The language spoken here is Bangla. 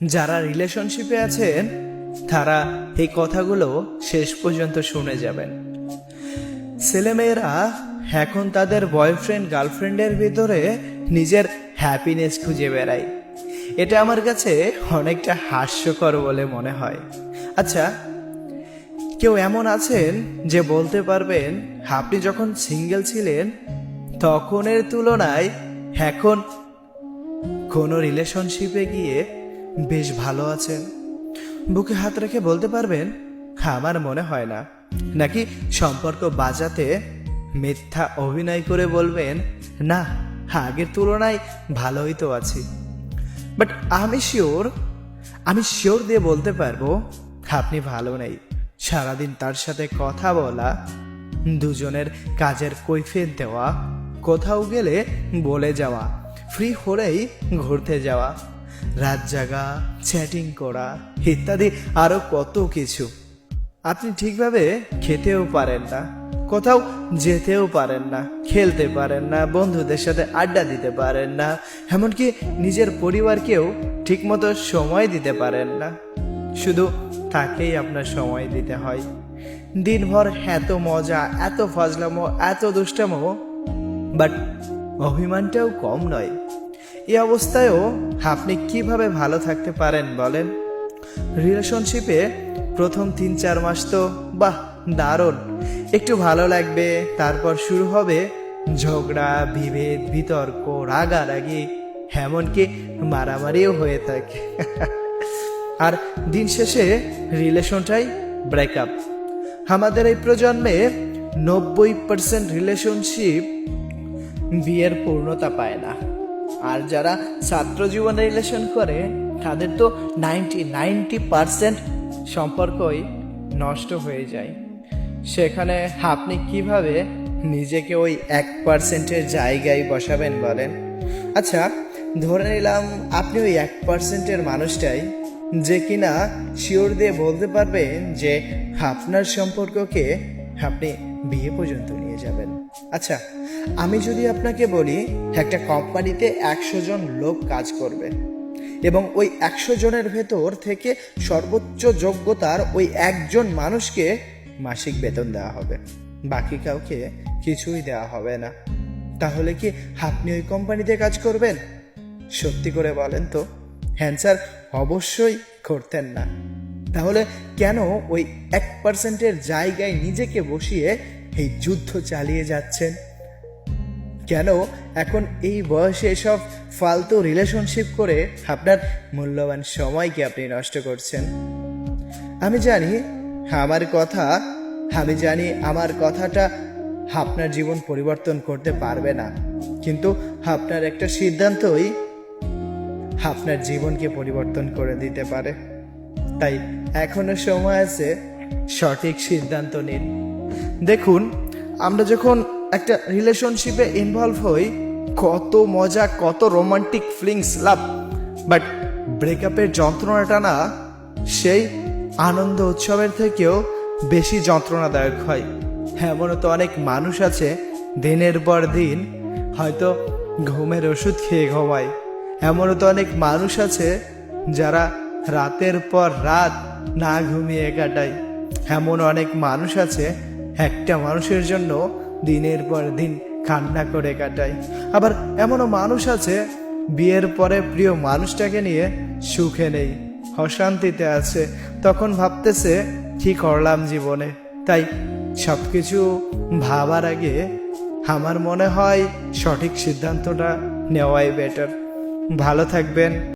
যারা রিলেশনশিপে আছেন, তারা এই কথাগুলো শেষ পর্যন্ত শুনে যাবেন। ছেলেমেয়েরা এখন তাদের বয়ফ্রেন্ড গার্লফ্রেন্ডের ভিতরে নিজের হ্যাপিনেস খুঁজে বেড়ায়। এটা আমার কাছে অনেকটা হাস্যকর বলে মনে হয়। আচ্ছা কেউ এমন আছেন যে বলতে পারবেন, আপনি যখন সিঙ্গেল ছিলেন, তখনের তুলনায় এখন কোনো রিলেশনশিপে গিয়ে বেশ ভালো আছেন। বুকে হাত রেখে বলতে পারবেন, আমার মনে হয় না। নাকি সম্পর্ক বাজাতে মিথ্যা অভিনয় করে বলবেন, না, আগের তুলনায় ভালোই তো আছি। বাট আমি শিওর আমি শিওর দিয়ে বলতে পারব, আপনি ভালো নেই। সারাদিন তার সাথে কথা বলা, দুজনের কাজের কৈফিয়ত দেওয়া, কোথাও গেলে বলে যাওয়া ফ্রি হলেই ঘুরতে যাওয়া। রাত জাগা চ্যাটিং করা ইত্যাদি আরও কত কিছু। আপনি ঠিকভাবে খেতেও পারেন না, কোথাও যেতেও পারেন না, খেলতে পারেন না, বন্ধুদের সাথে আড্ডা দিতে পারেন না, এমনকি নিজের পরিবারকেও ঠিকমতো সময় দিতে পারেন না। শুধু তাকেই আপনার সময় দিতে হয়। দিনভর এত মজা, এত ফাজলামো, এত দুষ্টামো বাট অভিমানটাও কম নয়। এই অবস্থায়ও আপনি কীভাবে ভালো থাকতে পারেন বলেন? রিলেশনশিপে প্রথম তিন চার মাস তো, বাহ, দারুণ। একটু ভালো লাগবে, তারপর শুরু হবে ঝগড়া, বিভেদ, বিতর্ক, রাগারাগি, এমনকি মারামারিও হয়ে থাকে। আর দিন শেষে রিলেশনটাই ব্রেকআপ আমাদের এই প্রজন্মে নব্বই পার্সেন্ট রিলেশনশিপ বিয়ের পূর্ণতা পায় না। আর যারা ছাত্র জীবনে রিলেশন করে, তাদের তো নাইনটি নাইনটি পার্সেন্ট সম্পর্কই নষ্ট হয়ে যায়। সেখানে আপনি কীভাবে নিজেকে ওই এক পার্সেন্টের জায়গায় বসাবেন বলেন? আচ্ছা ধরে নিলাম আপনি ওই এক পার্সেন্টের মানুষটাই যে কিনা শিওর দিয়ে বলতে পারবেন যে আপনার সম্পর্ককে আপনি বিয়ে পর্যন্ত নিয়ে যাবেন। আচ্ছা আমি যদি আপনাকে বলি, একটা কোম্পানিতে একশো জন লোক কাজ করবে এবং ওই একশো জনের ভেতর থেকে সর্বোচ্চ যোগ্যতার ওই একজন মানুষকে মাসিক বেতন দেওয়া হবে। বাকি কাউকে কিছুই দেওয়া হবে না। তাহলে কি আপনি ওই কোম্পানিতে কাজ করবেন? সত্যি করে বলেন তো হ্যান্সার অবশ্যই করতেন না। তাহলে কেন ওই এক পার্সেন্টের জায়গায় নিজেকে বসিয়ে এই যুদ্ধ চালিয়ে যাচ্ছেন। কেন এখন এই বয়সে এসব ফালতু রিলেশনশিপ করে আপনার মূল্যবান সময়কে আপনি নষ্ট করছেন? আমি জানি আমার কথা, আমি জানি আমার কথাটা আপনার জীবন পরিবর্তন করতে পারবে না। কিন্তু আপনার একটা সিদ্ধান্তই আপনার জীবনকে পরিবর্তন করে দিতে পারে। তাই এখনও সময় আছে সঠিক সিদ্ধান্ত নিন। দেখুন, আমরা যখন একটা রিলেশনশিপে ইনভলভ হই, কত মজা, কত রোমান্টিক ফিলিংস লাভ বাট ব্রেকআপের যন্ত্রণাটা না, সেই আনন্দ উৎসবের থেকেও বেশি যন্ত্রণাদায়ক হয়। এমনও তো অনেক মানুষ আছে, দিনের পর দিন হয়তো ঘুমের ওষুধ খেয়ে ঘুমায়। এমনও তো অনেক মানুষ আছে, যারা রাতের পর রাত না ঘুমিয়ে কাটায়। এমন অনেক মানুষ আছে একটা মানুষের জন্য দিনের পর দিন কান্না করে কাটায় আবার এমনও মানুষ আছে, বিয়ের পরে প্রিয় মানুষটাকে নিয়ে সুখে নেই, অশান্তিতে আছে। তখন ভাবতেছে, কি করলাম জীবনে? তাই সব কিছু ভাবার আগে আমার মনে হয় সঠিক সিদ্ধান্তটা নেওয়াই বেটার ভালো থাকবেন।